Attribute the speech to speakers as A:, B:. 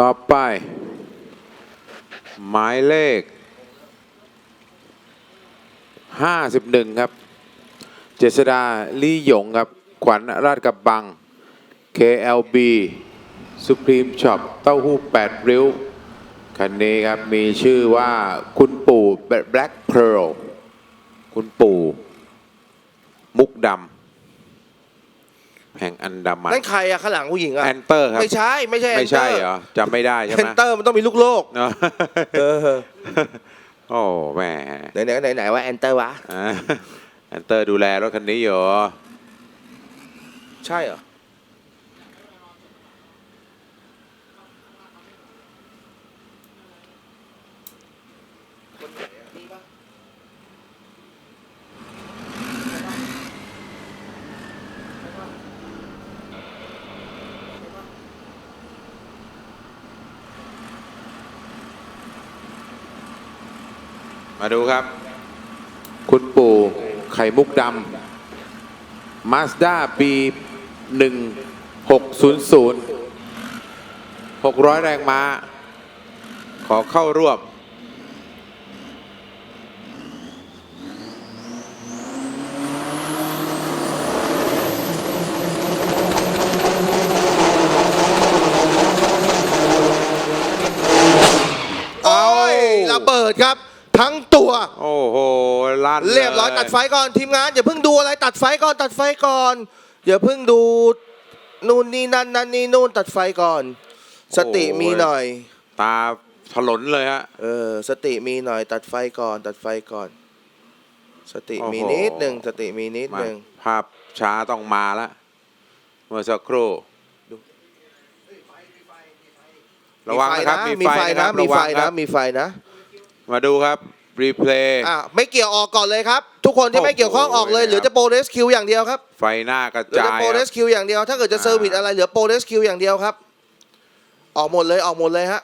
A: ต่อไป หมายเลข 51 ครับ เจษดาลี่หยงครับ ขวัญราชกับบัง KLB Supreme Shop เต้าหู้ 8 ริ้ว คันนี้ครับ มีชื่อว่าคุณปู่ Black Pearl คุณปู่ มุกดำ แห่งอันดามัน
B: นั่นใครอะข้างหลังผู้หญิงอะ
A: แอนเตอร์ครับ
B: ไม่ใช่ไม่ใช่
A: ไม่ใช่เหรอจำไม่ได้ใช่
B: แอ
A: ไหม
B: นเตอร์มันต้องมีลูกโลก
A: เนาะ
B: เออ
A: โอ้แหม
B: ไหนไหนไหนไหนว่าแอนเตอร์วะ
A: อ่าแอนเตอร์ดูแลรถคันนี้อยู่
B: ใช่เหรอ
A: มาดูครับ คุณปู่ไข่มุกดำมาสด้าปี1600 600แรงม้า ขอเข้าร่วม
B: โอ้ยระเบิดครับ ทั้งตัว
A: โอ้โหลั่น
B: เรียบร้อย
A: ล
B: ตัดไฟก่อนทีมงานอย่าเพิ่งดูอะไรตัดไฟก่อนตัดไฟก่อนอย่าเพิ่งดูนู่นนี่นั่นนั่นนี่นู่นตัดไฟก่อน สติมีหน่อย
A: ตาถลนเลยฮะ
B: เออ สติมีหน่อย ตัดไฟก่อน ตัดไฟก่อน สติมี
A: โอ้โห
B: นิดหนึ่งสติมีนิด
A: มา
B: หนึ่ง
A: ภาพช้าต้องมาแล้วเมื่อสักครู่ระวังนะครับมี
B: มี
A: ไฟ
B: ไฟ
A: นะครั
B: นะ
A: บ
B: มี
A: ระ
B: ไฟ
A: วังค
B: นะ
A: รับ
B: มีไฟนะ
A: มาดูครับรีเพลย์
B: อะไม่เกี่ยวออกก่อนเลยครับ ทุกคนที่
A: โอ้โห
B: ไม่เกี่ยวข้องออกเลยเหลือจะโปรเรสคิวอย่างเดียวครับ
A: ไฟหน้ากระ
B: เหลือ
A: จา
B: จะ
A: ย
B: โปรเรสคิวอย่างเดียว ถ้าเกิดจะเซอร์วิสอะไรเหลือโปรเรสคิวอย่างเดียวครับ ออกหมดเลยออกหมดเลยฮะ